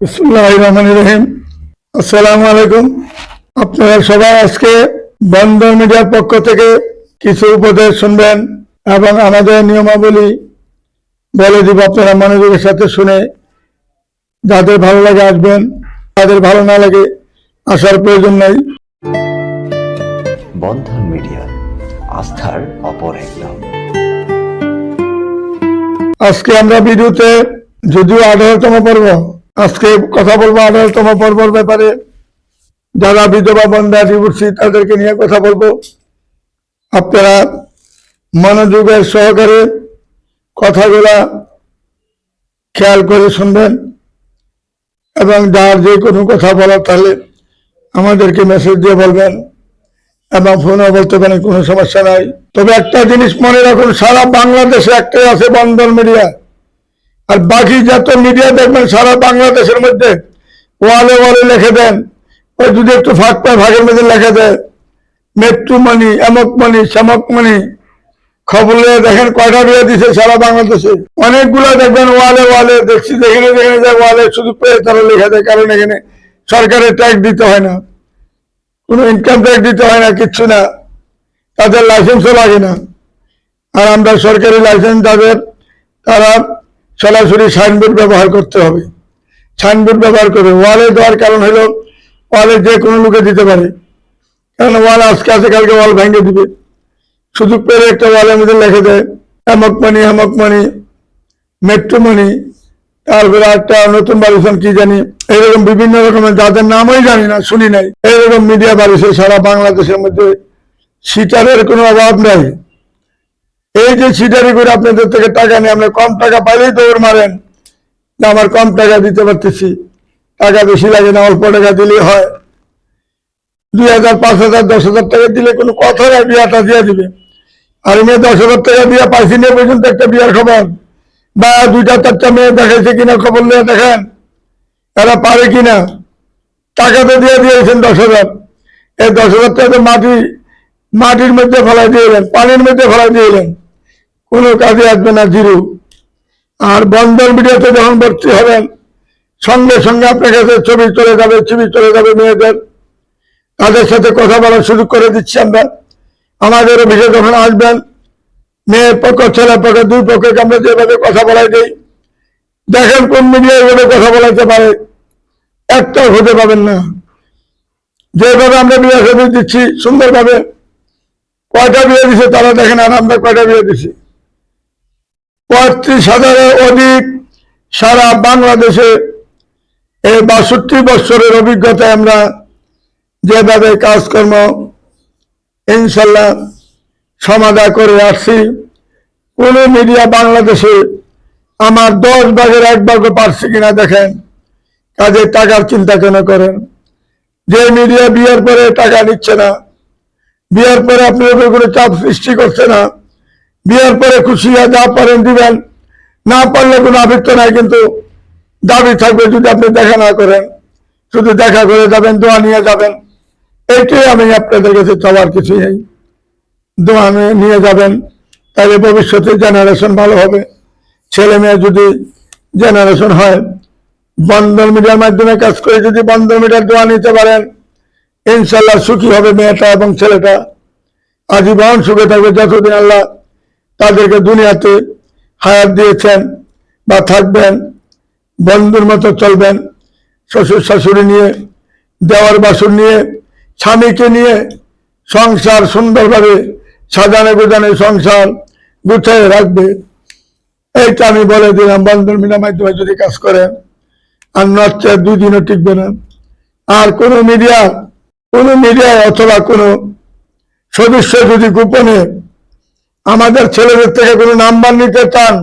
বিসমুল্লাহ রহমান রহিম। আসসালামু আলাইকুম। আপনারা সবাই আজকে বন্দর মিডিয়ার পক্ষ থেকে কিছু উপদেশ শুনবেন এবং আমাদের নিয়মাবলী বলে দিব। আপনারা মনোযোগের সাথে শুনে যাদের ভালো লাগে আসবেন তাদের ভালো না লাগে আসার প্রয়োজন নেই। বন্ধন মিডিয়া আস্থার অপর এক নাম আজকে আমরা ভিডিওতে যদিও আঠারোতম পর্ব আজকে কথা বলব আঠারোতম পর্বর ব্যাপারে। যারা বিধবা বন্ধা ডিভোর্সি তাদেরকে নিয়ে কথা বলব। আপনারা মনোযোগের সহকারে কথাগুলা খেয়াল করে শুনবেন এবং যার যে কোনো কথা বলার তাহলে আমাদেরকে মেসেজ দিয়ে বলবেন এবং ফোনও বলতে পারেন, কোনো সমস্যা নাই। তবে একটা জিনিস মনে রাখুন, সারা বাংলাদেশে একটাই আছে বন্ধন মিডিয়া আর বাকি যত মিডিয়া দেখবেন, সারা বাংলাদেশের মধ্যে ওয়ালে ওয়ালে লেখে দেন। ওই যদি একটু ফাঁক পায় ভাগের মধ্যে লেখা দেয়। মানি এমক মানি শ্যামক মানি খবর দেখেন কয়টা বিয়ে দিছে সারা বাংলাদেশে। অনেকগুলো দেখবেন ওয়ালে ওয়ালে, দেখছি যেখানে যেখানে যায় ওয়ালে শুধু পেয়ে তারা লেখা দেয়, কারণ এখানে সরকারের ট্যাক্স দিতে হয় না। কোনো ইনকাম ট্যাক্স দিতে হয় না, কিচ্ছু না। তাদের লাইসেন্সও লাগে না। আর আমরা সরকারি লাইসেন্স তাদের, তারা সরাসরি সাইনবোর্ড ব্যবহার করতে হবে। সাইনবোর্ড ব্যবহার করে ওয়ালে দেওয়ার কারণ হলো ওয়ালে যে কোনো লোকে দিতে পারে। কারণ ওয়াল আজকে আছে, কালকে ওয়াল ভেঙে দিবে। শুধু পেরে একটা ওয়ালের মধ্যে লেখে দেয় এমক মানি এমক মানি মেট্রো মানি তারপরে একটা নতুন বাড়িছেন কি জানি এইরকম বিভিন্ন রকমের, যাদের নামই জানি না, শুনি নাই, এরকম মিডিয়া বাড়িছে সারা বাংলাদেশের মধ্যে সিটারের কোনো অভাব নাই। এই যে সিটারি করে আপনাদের থেকে টাকা নিয়ে আপনি কম টাকা পাইলেই দৌড় মারেন। যে আমার কম টাকা দিতে পারতেছি। টাকা বেশি লাগে না, অল্প টাকা দিলেই হয়। দুই হাজার, পাঁচ হাজার, দশ হাজার টাকা দিলে কোনো কথা নাই বিয়াটা দিয়ে দিবে। আর মেয়ে দশ হাজার টাকা দিয়ে পাইছি নিয়ে পর্যন্ত একটা বিয়ার খবর। বা দুইটা, চারটা মেয়ে দেখাইছে কিনা খবর নিয়ে দেখেন। এরা পারে কিনা? টাকা তো দিয়ে দিয়েছেন দশ হাজার। এই দশ হাজার টাকা তো মাটি, মাটির মধ্যে ফেলাই দিয়েলেন পানির মধ্যে ফেলাই দিয়েলেন কোনো কাজে আসবে না, জিরো। আর বন্ধন ভিডিওতে যখন ভর্তি হবেন, সঙ্গে সঙ্গে আপনার কাছে ছবি চলে যাবে ছবি চলে যাবে মেয়েদের। তাদের সাথে কথা বলার সুযোগ করে দিচ্ছি আমরা। আমাদের অফিসে যখন আসবেন, মেয়ের পক্ষ, ছেলের পক্ষ, দুই পক্ষকে আমরা যেভাবে কথা বলাই দিই, দেখেন কোন মিডিয়া এভাবে কথা বলাইতে পারে। একটাও হতে পাবেন না। যেভাবে আমরা বিয়ে দিচ্ছি সুন্দরভাবে। কয়টা বিয়ে দিছে তারা দেখেন, আর আমরা কয়টা বিয়ে দিছি। পঁয়ত্রিশ হাজারের অধিক সারা বাংলাদেশে এই বাষট্টি বছরের অভিজ্ঞতায় আমরা যেভাবে কাজকর্ম ইনশাল্লাহ সমাধা করে আসছি। কোন মিডিয়া বাংলাদেশে আমার দশ ভাগের এক ভাগও পারছি কিনা দেখেন। কাজে টাকার চিন্তা কেন করেন? যে মিডিয়া বিয়ের পরে টাকা নিচ্ছে না, বিয়ের পরে আপনার উপর কোনো চাপ সৃষ্টি করছে না বিয়ের পরে খুশি হয়ে, যা পারেন দিবেন। না পারলে কোনো আবৃত্ত নাই, কিন্তু দাবি থাকবে যদি আপনি দেখা না করেন। শুধু দেখা করে যাবেন, দোয়া নিয়ে যাবেন। এইটাই আমি আপনাদের কাছে চাওয়ার কিছু নেই। দোয়া নিয়ে- যাবেন, তাহলে ভবিষ্যতে জেনারেশন ভালো হবে। ছেলে মেয়ে যদি জেনারেশন হয়, বন্ধন মিডিয়ার মাধ্যমে কাজ করে যদি বন্ধন মিডিয়ার দোয়া নিতে পারেন ইনশাল্লাহ সুখী হবে মেয়েটা এবং ছেলেটা। আজীবন সুখে থাকবে। যতদিন আল্লাহ তাদেরকে দুনিয়াতে হায়াত দিয়েছেন বা থাকবেন, বন্ধুর মতো চলবেন, শ্বশুর শাশুড়ি নিয়ে, দেওয়ার বাসুর নিয়ে, স্বামীকে নিয়ে সংসার সুন্দরভাবে সাজানো গোজানো সংসার গুছিয়ে রাখবে। এইটা আমি বলে দিলাম বন্ধন মিডিয়ার মাধ্যমে যদি কাজ করেন, আর নচ্ছে দুই দিনও টিকবে না। আর কোন মিডিয়া কোন মিডিয়া অথবা কোন সদস্য যদি গোপনে আমাদের ছেলেদের থেকে কোনো নাম্বার নিতে চান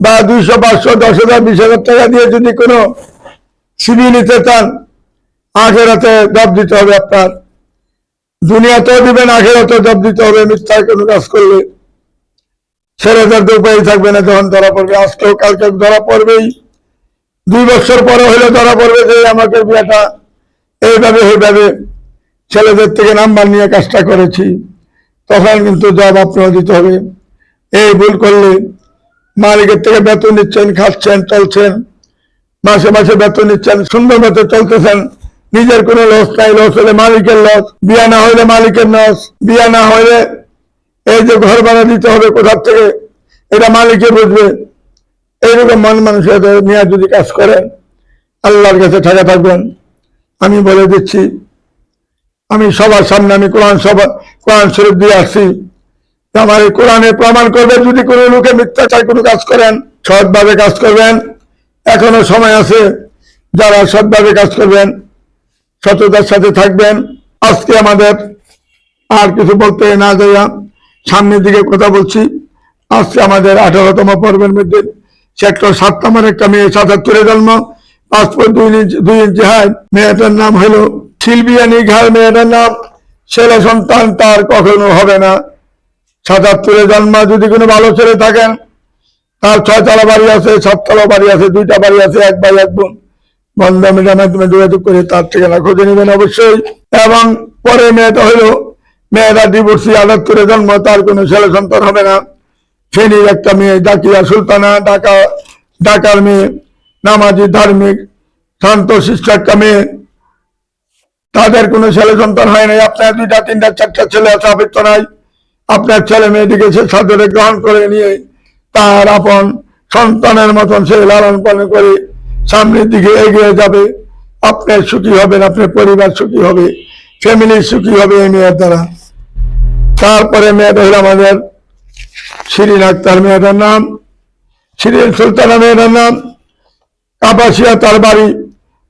বা দুইশো, পাঁচশো, দশ হাজার, বিশ হাজার টাকা দিয়ে যদি কোনো সিবি নিতে চান আখেরাতে জব দিতে হবে আপনার। দুনিয়াতেও দিবেন আখেরাতেও জব দিতে হবে মিথ্যায় কোনো কাজ করলে। ছেলেদের তো উপায় থাকবে না, যখন ধরা পড়বে। আজকেও কালকে ধরা পড়বেই। দুই বছর পরে হলে ধরা পড়বে যে আমাকে বিয়েটা এইভাবে এইভাবে ছেলেদের থেকে নাম্বার নিয়ে কাজটা করেছি। তখন কিন্তু জব আপনার দিতে হবে। এই ভুল করলে মালিকের থেকে বেতন নিচ্ছেন, খাচ্ছেন, চলছেন। মাসে মাসে বেতন নিচ্ছেন, সুন্দর মতো চলতেছেন। নিজের কোনো লস নাই লস হলে মালিকের লস বিয়া না হইলে মালিকের লস বিয়া না হইলে এই যে ঘর ভাড়া দিতে হবে কোথার থেকে, এটা মালিকে বুঝবে। এইরকম মন মানুষের নিয়ে যদি কাজ করেন, আল্লাহর কাছে ঠেকা থাকবেন। আমি বলে দিচ্ছি, আমি সবার সামনে, আমি কোরআন সভা কোরআন শরীফ দিয়ে আসছি। যে আমার এই কোরআনে প্রমাণ করবে যদি কোনো লোকে মিথ্যাচার কোনো কাজ করেন, সৎভাবে কাজ করবেন। এখনও সময় আছে, যারা সৎভাবে কাজ করবেন, সততার সাথে থাকবেন। আজকে আমাদের আর কিছু বলতে না যাইয়া সামনের দিকে কথা বলছি। আজকে আমাদের আঠারোতম পর্বের মধ্যে সেক্টর সাত নম্বর একটা মেয়ে সাতাত্তরে জন্ম পাসপোর্ট দুই ইঞ্চি দুই ইঞ্চি হাই। মেয়েটার নাম হলো শিলবিয়া নিঘার, মেয়েটার নাম ছেলে সন্তান তার কখনো হবে না। সাতাত্তরে জন্ম, যদি কোনো ভালো ছেলে থাকেন, তার ছয়তলা বাড়ি আছে, সাততলা বাড়ি আছে, দুইটা বাড়ি আছে, এক ভাই, এক বোন। বন্ধ মাধ্যমে যোগাযোগ করে তার ঠিকানা খুঁজে নেবেন অবশ্যই। এবং পরে মেয়েটা হলো মেয়েরা ডিভোর্সি আটাত্তরে জন্ম, তার কোনো ছেলে সন্তান হবে না। ফেনীর একটা মেয়ে ডাকিয়া সুলতানা, ঢাকা, ঢাকার মেয়ে, নামাজি, ধার্মিক, শান্ত, শিষ্ট একটা মেয়ে। তাদের কোনো ছেলে সন্তান হয় নাই। আপনার দুইটা, তিনটা, চারটা ছেলে আছে, আবৃত্ত নাই। আপনার ছেলে মেয়েটিকে সে সাদরে গ্রহণ করে নিয়ে তার আপন সন্তানের মতন সে লালন পালন করে সামনের দিকে এগিয়ে যাবে। আপনার সুখী হবেন, আপনার পরিবার সুখী হবে ফ্যামিলি সুখী হবে এই মেয়ের দ্বারা। তারপরে মেয়েটা হলো আমাদের শিরিন আক্তার মেয়েটার নাম। শিরিন সুলতানা মেয়েটার নাম। কাপাসিয়া তার বাড়ি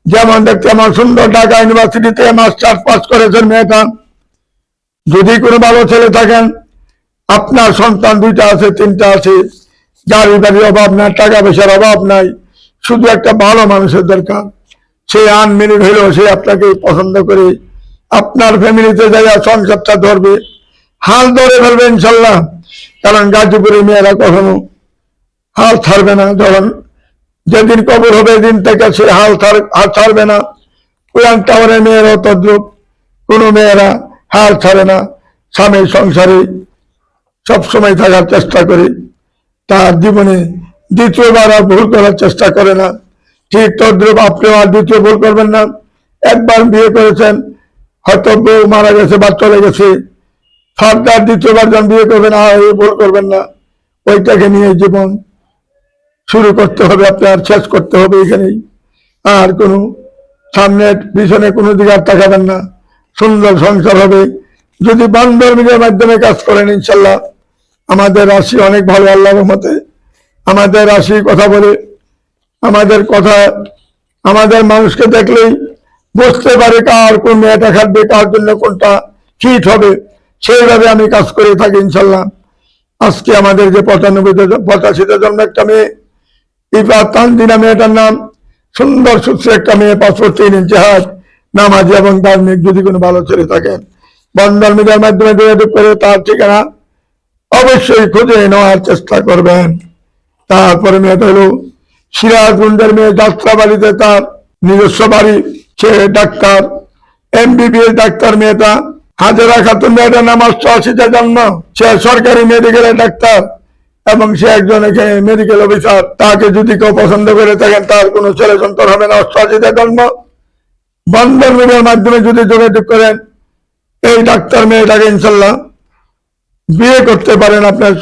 যেমন দেখতে আমার সুন্দর ঢাকা ইউনিভার্সিটিতে মাস্টার্স পাস করেছেন মেয়েটা। যদি কোনো ভালো ছেলে থাকেন, আপনার সন্তান দুইটা আছে, তিনটা আছে গাড়ি বাড়ির অভাব নাই, টাকা পয়সার অভাব নাই, শুধু একটা ভালো মানুষের দরকার। সে আন মিনিট হইলেও সে আপনাকে পছন্দ করে, আপনার ফ্যামিলিতে জায়গা সংসারটা ধরবে। হাল ধরে ফেলবে ইনশাল্লাহ, কারণ গাজীপুরের মেয়েরা কখনো হাল ছাড়বে না যখন যেদিন কবর হবে দিন থেকে সে হাল হাল ছাড়বে না। কোরআন টাওয়ারের মেয়েরাও তদ্রুপ, কোনো মেয়েরা হাল ছাড়ে না। স্বামীর সংসারে সবসময় থাকার চেষ্টা করে, তার জীবনে দ্বিতীয়বার আর ভুল করার চেষ্টা করে না। ঠিক তদ্রুপ আপনিও আর দ্বিতীয় ভুল করবেন না। একবার বিয়ে করেছেন, হয়তো বউ মারা গেছে বা চলে গেছে। ফার্দার দ্বিতীয়বার যখন বিয়ে করবেন, আর ভুল করবেন না। ওইটাকে নিয়ে জীবন শুরু করতে হবে, আপনার শেষ করতে হবে এখানেই। আর কোনো সামনে পিছনে কোনো দিকে আর তাকাবেন না। সুন্দর সংসার হবে। যদি বান্ধব মিলের মাধ্যমে কাজ করেন, ইনশাল্লাহ। আমাদের রাশি অনেক ভালো, আল্লাহর মতে আমাদের রাশি কথা বলে, আমাদের কথা, আমাদের মানুষকে দেখলেই বুঝতে পারে কার কোন মেয়েটা খাটবে, কার জন্য কোনটা ফিট হবে। সেইভাবে আমি কাজ করে থাকি, ইনশাল্লাহ। আজকে আমাদের যে পঁচানব্বই পঁচাশিতে জন্ম একটা মেয়ে ইফা তানদিনা মেয়েটার নাম। সুন্দর, সুস্থ একটা মেয়ে পাসপোর্ট তিন ইঞ্চি হাত, নামাজি এবং ধার্মিক, যদি কোনো ভালো ছেলে থাকেন বন্ধন মিডিয়ার মাধ্যমে যোগাযোগ করে তার ঠিকানা অবশ্যই খুঁজে নেওয়ার চেষ্টা করবেন। তারপরে মেয়েটা হলো সিরাজগঞ্জের মেয়ে যাত্রা বাড়িতে তার নিজস্ব বাড়ি, সে ডাক্তার। এমবিবিএস ডাক্তার মেয়েটা। হাজারা খাতুন মেয়েটার নাম অষ্টআশিতে জন্ম। সে সরকারি মেডিকেলের ডাক্তার। এবং সে একজন এখানে মেডিকেল অফিসার তাকে যদি কেউ পছন্দ করে থাকেন, তার কোনো ছেলে সন্তান হবে না। অষ্টআশিতে জন্ম। বন্ধন মিডিয়ার মাধ্যমে যদি যোগাযোগ করেন, এই ডাক্তার মেয়েটাকে ইনশাল্লাহ বিয়ে করতে পারেন আপনার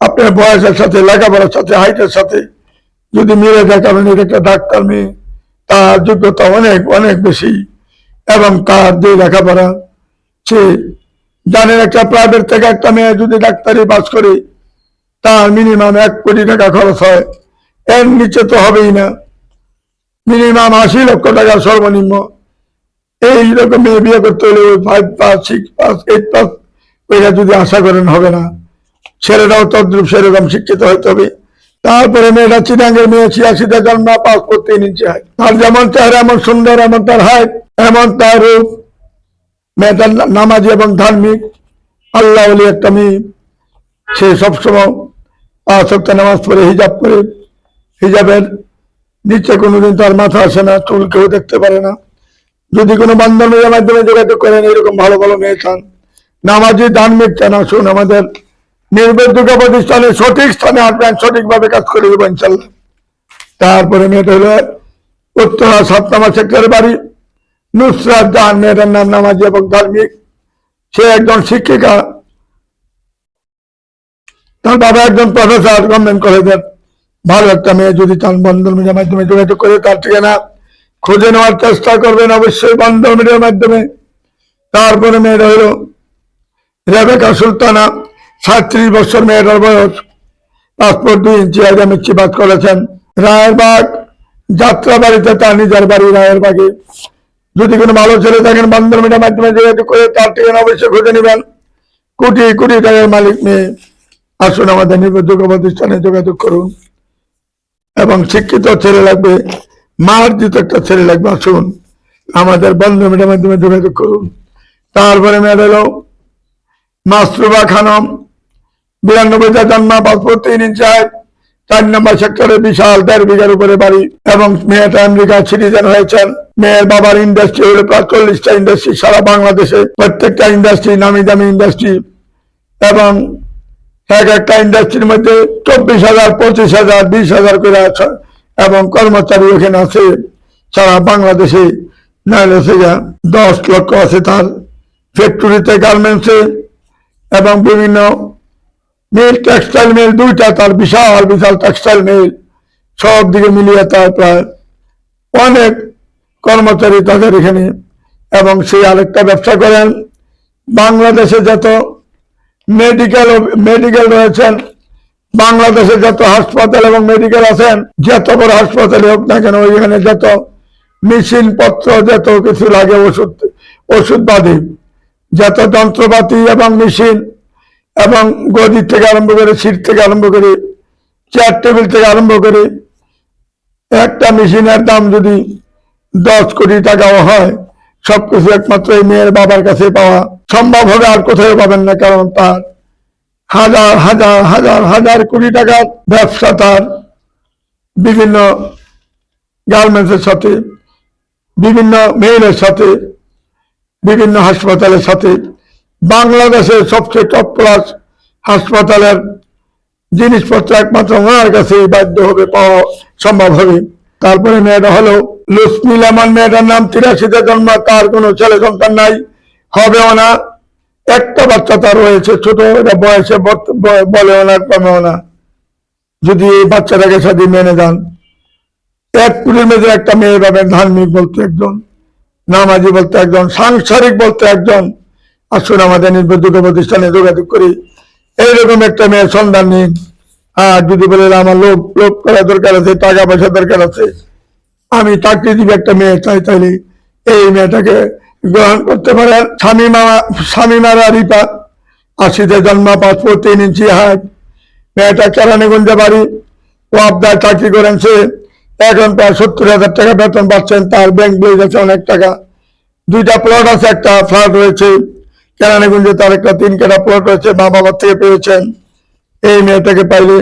আপনার বয়সের সাথে, লেখাপড়ার সাথে, হাইটের সাথে। যদি মিলে কারণ এটা একটা ডাক্তার মেয়ে, তার যোগ্যতা অনেক অনেক বেশি। এবং তার যে লেখাপড়া, সে জানেন একটা প্রাইভেট থেকে একটা মেয়ে যদি ডাক্তারি পাস করে তার মিনিমাম এক কোটি টাকা খরচ হয়। এর নিচে তো হবেই না। মিনিমাম আশি লক্ষ টাকা সর্বনিম্ন। এই রকম মেয়ে বিয়ে করতে হলে five pass six pass eight pass ওইটা যদি আশা করেন হবে না, ছেলেরাও তদ্রুপ সেরকম শিক্ষিত হতে হবে। তারপরে মেয়েটা চিটাঙ্গের মেয়ে ছিয়াশিতে জন্ম পাস করতে নিচে হয় তার যেমন চেহারা এমন সুন্দর, এমন তার হাইট এমন তার রূপ। মেয়েটার নামাজি এবং ধার্মিক। আল্লাহ একটা মেয়ে। সে সবসময় পাঁচ সপ্তাহ নামাজ পড়ে, হিজাব পরে হিজাবের নিচে কোনোদিন তার মাথা আসে না, চুল কেউ দেখতে পারে না। যদি কোনো বান্ধবের মাধ্যমে যোগাযোগ করেন, এরকম ভালো ভালো মেয়ে চান। নামাজি ধার্মিক চান আসুন আমাদের নির্ভরযোগ্য প্রতিষ্ঠানে সঠিক স্থানে আসবেন, সঠিকভাবে কাজ করে দেবো ইনশাল্লাহ। তারপরে মেয়েটা হলো উত্তরা সাত নম্বর সেক্টরের বাড়ি। নুসরাত জাহান মেয়েটার নাম নামাজি এবং ধার্মিক। সে একজন শিক্ষিকা। তার বাবা একজন প্রফেসর গভর্নমেন্ট কলেজের ভালো একটা মেয়ে, যদি চান বন্ধন মিডিয়ার মাধ্যমে যোগাযোগ করে, তার ঠিকানা খুঁজে নেওয়ার চেষ্টা করবেন অবশ্যই বন্ধন মিডিয়ার মাধ্যমে। তারপরে মেয়েটা হলো রেবেকা সুলতানা সাতত্রিশ বছর মেয়েটার বয়স। পাসপোর্ট দুই ইঞ্চি আগে মিচ্ছি বাদ করেছেন। রায়েরবাগ যাত্রা বাড়িতে তার নিজের বাড়ি রায়েরবাগে। যদি কোনো ভালো ছেলে থাকেন, বন্ধন মিডিয়ার মাধ্যমে যোগাযোগ করে, তার ঠিকানা অবশ্যই খুঁজে নেবেন। কোটি কোটি টাকার মালিক মেয়ে। আসুন আমাদের নির্ভরযোগ্য প্রতিষ্ঠানে যোগাযোগ করুন। এবং শিক্ষিত ছেলে লাগবে, মার্জিত একটা ছেলে লাগবে, আসুন। আমাদের বন্ধ মিডিয়ার মাধ্যমে যোগাযোগ করুন। তারপরে মেয়ে এলো, মাসরুবা খানম বিরানব্বইটা জন্ম পাসপোর্ট তিন ইঞ্চ চার নম্বর সেক্টরে বিশাল দেড় বিঘার উপরে বাড়ি। এবং মেয়েটা আমেরিকা সিটিজেন হয়েছেন। মেয়ের বাবার ইন্ডাস্ট্রি হলো প্রায় চল্লিশটা ইন্ডাস্ট্রি সারা বাংলাদেশে। প্রত্যেকটা ইন্ডাস্ট্রি নামি দামি ইন্ডাস্ট্রি এবং এক একটা ইন্ডাস্ট্রির মধ্যে চব্বিশ হাজার, পঁচিশ হাজার, বিশ হাজার করে আছে এবং কর্মচারী ওখানে আছে সারা বাংলাদেশে। থেকে দশ লক্ষ আছে তার ফ্যাক্টরিতে গার্মেন্টসে এবং বিভিন্ন মিল টেক্সটাইল মিল দুইটা তার বিশাল বিশাল টেক্সটাইল মিল সব দিকে মিলিয়ে তার প্রায় অনেক কর্মচারী তাদের এখানে এবং সেই আরেকটা ব্যবসা করেন। বাংলাদেশে যত মেডিকেল মেডিকেল রয়েছেন। বাংলাদেশে যত হাসপাতাল এবং মেডিকেল আছেন, যত বড় হাসপাতালে হোক না কেন, ওইখানে যত মেশিন পত্র যত কিছু লাগে, ওষুধ ওষুধ বাদী যত যন্ত্রপাতি এবং মেশিন এবং গদি থেকে আরম্ভ করে সিট থেকে আরম্ভ করে চেয়ার টেবিল থেকে আরম্ভ করে, একটা মেশিনের দাম যদি দশ কোটি টাকাও হয়, সবকিছু একমাত্র এই মেয়ের বাবার কাছে পাওয়া সম্ভব হবে আর কোথাও পাবেন না, কারণ তার হাজার হাজার হাজার হাজার কোটি টাকার ব্যবসা তার বিভিন্ন গার্মেন্টসের সাথে, বিভিন্ন মেইলের সাথে, বিভিন্ন হাসপাতালের সাথে। বাংলাদেশের সবচেয়ে টপ ক্লাস হাসপাতালের জিনিসপত্র একমাত্র ওনার কাছে বাধ্য হবে, পাওয়া সম্ভব হবে তারপরে মেয়েটা হলো লুসমিল আমার মেয়েটার নাম তিরাশিতে জন্ম, তার কোনো ছেলে সন্তান নাই। হবেও না একটা বাচ্চা তার রয়েছে, ছোট বয়সে বলেও না কমেও না যদি এই বাচ্চাটাকে সাথে মেনে যান। এক কুড়ির মধ্যে একটা মেয়ে পাবেন, ধার্মিক বলতে একজন, নামাজি বলতে একজন, সাংসারিক বলতে একজন। আসুন আমাদের নির্ভর দুটো প্রতিষ্ঠানে যোগাযোগ করি। এইরকম একটা মেয়ের সন্ধান নিন। আর যদি বলে আমার লোভ লোভ করা দরকার আছে, টাকা পয়সা দরকার আছে, আমি চাকরি দিব একটা মেয়ে চাই তাইলে এই মেয়েটাকে গ্রহণ করতে পারেন স্বামী মামা স্বামী মারা রিপা আশিতে জন্ম পাসপোর্ট তিন ইঞ্চি হাইট মেয়েটা কেরানীগঞ্জে বাড়ি, ও আবদার চাকরি করেন সে। এখন প্রায় সত্তর হাজার টাকা বেতন পাচ্ছেন, তার ব্যাংক বই গেছে অনেক টাকা। দুইটা প্লট আছে, একটা ফ্ল্যাট রয়েছে, কেরানীগঞ্জে তার একটা তিন কাটা প্লট রয়েছে, মা বাবার থেকে পেয়েছেন। এই মেয়েটাকে পাইলে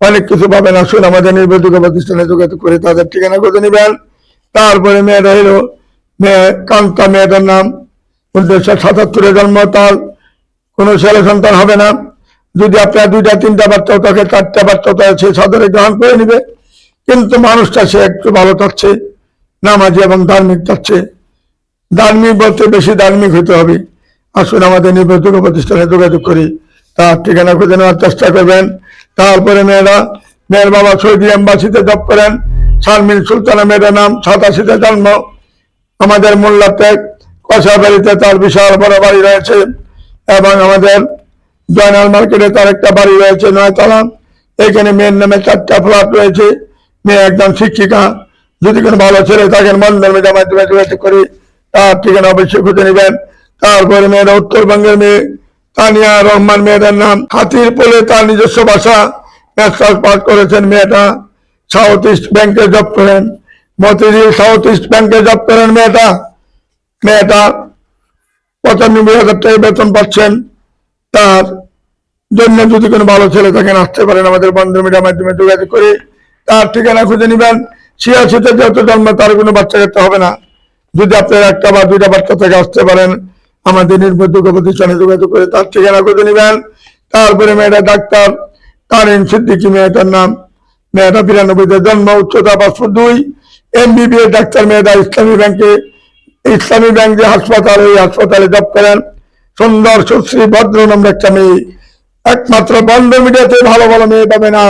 অনেক কিছু পাবেন। আসুন আমাদের নির্বাচিত প্রতিষ্ঠানে যোগাযোগ করে তাদের ঠিকানা খুঁজে নেবেন। তারপরে মেয়েটা হলো কান্তা মেয়েটার নাম উনিশশো সাতাত্তরে জন্ম তার কোনো ছেলে সন্তান হবে না। যদি আপনার দুইটা, তিনটা বাচ্চা থাকে চারটা বাচ্চা থাকে সে সাদরে গ্রহণ করে নিবে। কিন্তু মানুষটা সে একটু ভালো চাচ্ছে নামাজি এবং ধার্মিক চাচ্ছে ধার্মিক বলতে বেশি ধার্মিক হতে হবে। আসুন আমাদের নির্ভরযোগ্য প্রতিষ্ঠানে যোগাযোগ করি। তার ঠিকানা খুঁজে নেওয়ার চেষ্টা করবেন। তারপরে মেয়েরা, মেয়ের বাবা সৌদি এম্বাসিতে জব করেন। শারমিন সুলতানা মেয়েটার নাম, সাতাশিতে জন্ম। আমাদের মোল্লাতে কষাবাড়িতে তার বিশাল বড় বাড়ি রয়েছে এবং আমাদের জয়নাল মার্কেটে তার একটা বাড়ি রয়েছে নয়তলা। এখানে মেয়ের নামে চারটা ফ্ল্যাট রয়েছে। মেয়ে একদম শিক্ষিকা। যদি কোনো ভালো ছেলে থাকেন বন্ধন মিডিয়ার মাধ্যমে যোগাযোগ করি, তার ঠিকানা অবশ্যই খুঁজে নেবেন। তারপরে মেয়েরা উত্তরবঙ্গের মেয়ে, তানিয়া রহমান মেয়েটার নাম। হাতির পোলে তার নিজস্ব বাসা মাস্টার্স পাস করেছেন মেয়েটা। সাউথ ইস্ট ব্যাংকে জব করেন। মতিঝিল সাউথ ইস্ট ব্যাংকে জব করেন মেয়েটা। মেয়েটা পঁচানব্বই হাজার টাকা বেতন পাচ্ছেন। তার জন্য যদি কোনো ভালো ছেলে থাকেন আসতে পারেন আমাদের বন্ধু মিডিয়ার মাধ্যমে যোগাযোগ করে। তার ঠিকানা খুঁজে নেবেন। ছিয়াশিতে যেহেতু জন্ম, তার কোনো বাচ্চা কাচ্চা হবে না। যদি আপনার একটা বা দুইটা বাচ্চা থেকে, আসতে পারেন। আমাদের নির্ভরযোগ্য প্রতিষ্ঠানে যোগাযোগ করে তার ঠিকানা খুঁজে নেবেন। তারপরে মেয়েটা ডাক্তার তারিন সিদ্দিকি, মেয়েটার নাম, মেয়েটা বিরানব্বইতে জন্ম, উচ্চতা পাঁচশো দুই। এমবিবিএস ডাক্তার মেয়েরা ইসলামী ব্যাংকে, ইসলামী ব্যাংক যে হাসপাতাল, এই হাসপাতালে জব করেন। সুন্দর, সুশ্রী, ভদ্র নম্র একটা মেয়ে। একমাত্র বন্ধ মিডিয়াতে ভালো ভালো মেয়ে পাবে না।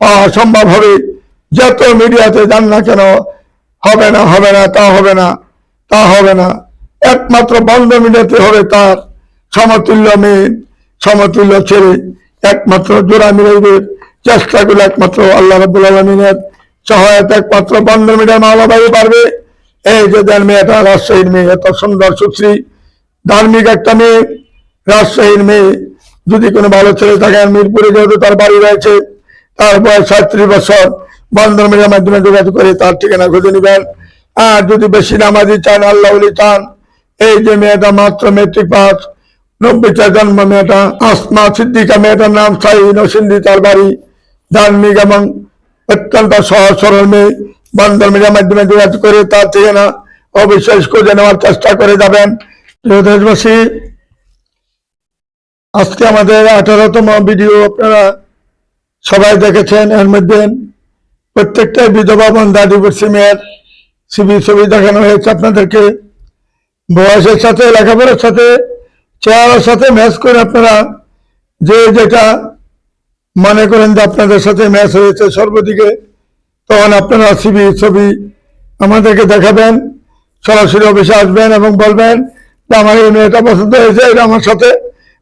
পাওয়া সম্ভব হবে। যত মিডিয়াতে যান না কেন, হবে না হবে না, তা হবে না, তা হবে না। একমাত্র বন্ধ মিডিয়াতে হবে তার সমতুল্য মেয়ে, সমতুল্য ছেলে। একমাত্র জোড়া মিলাইবে চেষ্টাগুলো একমাত্র আল্লাহ রাবুল আলমিনের সহায়তা একমাত্র বন্ধ মিডিয়া মাওলাবাই পারবে। এই যে দেন মেয়েটা, রাজশাহীর মেয়ে, এত সুন্দর সুশ্রী, ধার্মিক একটা মেয়ে, রাজশাহীর মেয়ে। যদি কোনো ভালো ছেলে থাকেন মিরপুরে যেহেতু তার বাড়ি রয়েছে, তার বয়স সাঁত্রিশ বছর বন্ধন মিডিয়ার মাধ্যমে যোগাযোগ করে তার ঠিকানা খুঁজে নেবেন। আর যদি বেশি নামাজি চান, আল্লাহ চান, এই যে মেয়েটা মাত্র মেট্রিক পাস নব্বইটা জন্ম মেয়েটা, আসমা সিদ্দিকা মেয়েটার নাম সাই নসিন্দি তার বাড়ি ধার্মিক এবং অত্যন্ত সহজ সরল মেয়ে। বন্ধন মিডিয়ার মাধ্যমে যোগাযোগ করে তার ঠিকানা অবিশ্বাস খুঁজে নেওয়ার চেষ্টা করে যাবেন। দেশবাসী, আজকে আমাদের আঠারোতম ভিডিও আপনারা সবাই দেখেছেন। এর মধ্যে প্রত্যেকটা বিধবা বন্ধা ডিভোর্সি মেয়ের সিবি ছবি দেখানো হয়েছে আপনাদেরকে। বয়সের সাথে, লেখাপড়ার সাথে, চেহারার সাথে ম্যাচ করে আপনারা যে যেটা মনে করেন যে আপনাদের সাথে ম্যাচ হয়েছে সর্বদিকে, তখন আপনারা সিবি ছবি আমাদেরকে দেখাবেন, সরাসরি অফিসে আসবেন এবং বলবেন যে আমার এই মেয়েটা পছন্দ হয়েছে, এটা আমার সাথে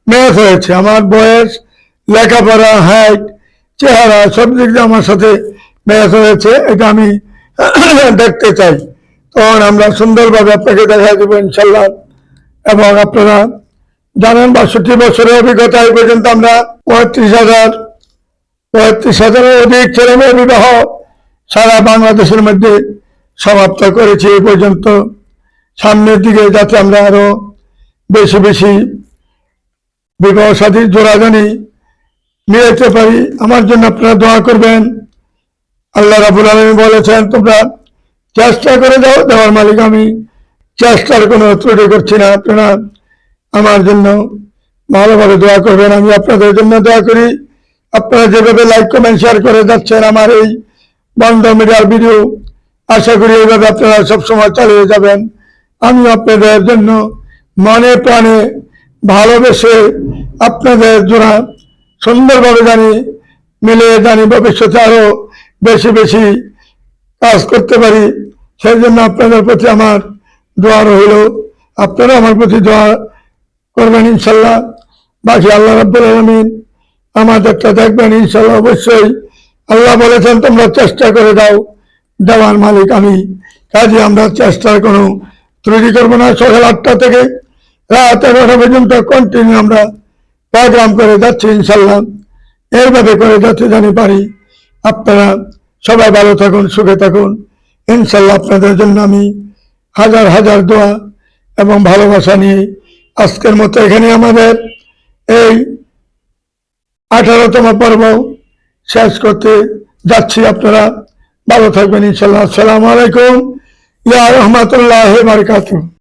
ম্যাচ হয়েছে। আমার বয়স, লেখাপড়া হাইট চেহারা সব দিক দিয়ে আমার সাথে ম্যাচ হয়েছে, এটা আমি দেখতে চাই। তখন আমরা সুন্দরভাবে আপনাকে দেখা দেবো ইনশাল্লাহ এবং আপনারা জানেন বাষট্টি বছরের অভিজ্ঞতা এই পর্যন্ত আমরা পঁয়ত্রিশ হাজার পঁয়ত্রিশ হাজারের অধিক ছেলে মেয়ে বিবাহ সারা বাংলাদেশের মধ্যে সমাপ্ত করেছি এই পর্যন্ত। সামনের দিকে যাতে আমরা আরও বেশি বেশি বিবাহ সাথী জোড়াজানি যেতে পারি, আমার জন্য আপনারা দোয়া করবেন। আল্লাহ রাবুল আলমী বলেছেন, তোমরা চেষ্টা করে দাও দেওয়ার মালিক আমি। চেষ্টার কোনো ত্রুটি করছি না, আপনারা আমার জন্য ভালোভাবে দোয়া করবেন। আমি আপনাদের জন্য দোয়া করি। আপনারা যেভাবে লাইক কমেন্ট শেয়ার করে যাচ্ছেন আমার এই বন্ধ মিডিয়ার ভিডিও আশা করি এইভাবে আপনারা সবসময় চালিয়ে যাবেন। আমি আপনাদের জন্য মনে প্রাণে ভালোবেসে আপনাদের জোড়া সুন্দরভাবে জানি মিলে জানি ভবিষ্যতে আরও বেশি বেশি কাজ করতে পারি। সেই জন্য আপনাদের প্রতি আমার দোয়া রইল। আপনারা আমার প্রতি দোয়া করবেন ইনশাল্লাহ। বাকি আল্লাহ রাব্বুল আলমিন আমাদেরটা দেখবেন, ইনশাল্লাহ অবশ্যই। আল্লাহ বলেছেন, তোমরা চেষ্টা করে দাও, দেওয়ার মালিক আমি। কাজে আমরা চেষ্টার কোনো ত্রুটি করব না। সকাল আটটা থেকে রাত এগারোটা পর্যন্ত কন্টিনিউ আমরা প্রোগ্রাম করে যাচ্ছি, ইনশাল্লাহ। এইভাবে করে যাতে জানি পারি। আপনারা সবাই ভালো থাকুন, সুখে থাকুন। ইনশাল্লাহ আপনাদের জন্য আমি হাজার হাজার দোয়া এবং ভালোবাসা নিয়ে আজকের মতো এখানে আমাদের। এই আঠারোতম পর্ব শেষ করতে যাচ্ছি আপনারা। ভালো থাকবেন ইনশাল্লাহ আসসালাম আলাইকুম। ইয়া রহমতুল্লাহ বারকাতুহ।